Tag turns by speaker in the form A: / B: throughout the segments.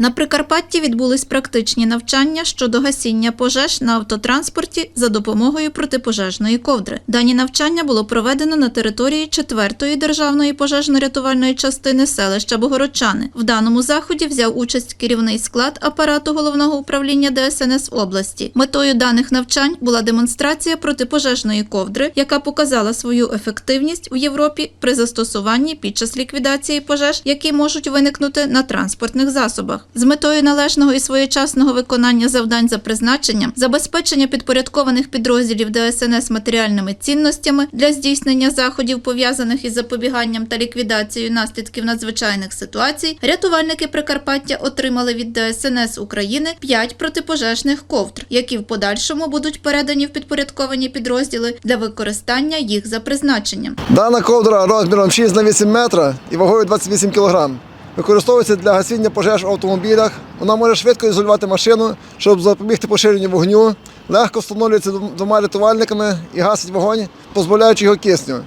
A: На Прикарпатті відбулись практичні навчання щодо гасіння пожеж на автотранспорті за допомогою протипожежної ковдри. Дані навчання було проведено на території 4-ї державної пожежно-рятувальної частини селища Богородчани. В даному заході взяв участь керівний склад апарату головного управління ДСНС області. Метою даних навчань була демонстрація протипожежної ковдри, яка показала свою ефективність в Європі при застосуванні під час ліквідації пожеж, які можуть виникнути на транспортних засобах. З метою належного і своєчасного виконання завдань за призначенням, забезпечення підпорядкованих підрозділів ДСНС матеріальними цінностями для здійснення заходів, пов'язаних із запобіганням та ліквідацією наслідків надзвичайних ситуацій, рятувальники Прикарпаття отримали від ДСНС України 5 протипожежних ковдр, які в подальшому будуть передані в підпорядковані підрозділи для використання їх за призначенням.
B: Дана ковдра розміром 6 на 8 метра і вагою 28 кг. Використовується для гасіння пожеж в автомобілях. Вона може швидко ізолювати машину, щоб запобігти поширенню вогню. Легко встановлюється двома рятувальниками і гасить вогонь, позбавляючи його кисню.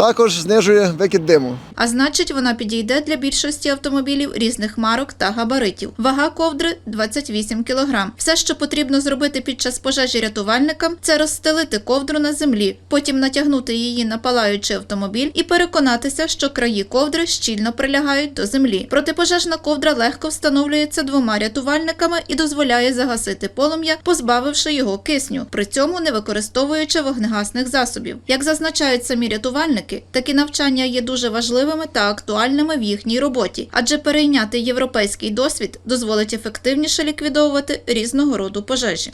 B: Також знижує викид диму.
A: А значить, вона підійде для більшості автомобілів різних марок та габаритів. Вага ковдри 28 кг. Все, що потрібно зробити під час пожежі рятувальникам, це розстелити ковдру на землі, потім натягнути її на палаючий автомобіль і переконатися, що краї ковдри щільно прилягають до землі. Протипожежна ковдра легко встановлюється двома рятувальниками і дозволяє загасити полум'я, позбавивши його кисню, при цьому не використовуючи вогнегасних засобів. Як зазначають самі рятувальники, такі навчання є дуже важливими та актуальними в їхній роботі, адже перейняти європейський досвід дозволить ефективніше ліквідовувати різного роду пожежі.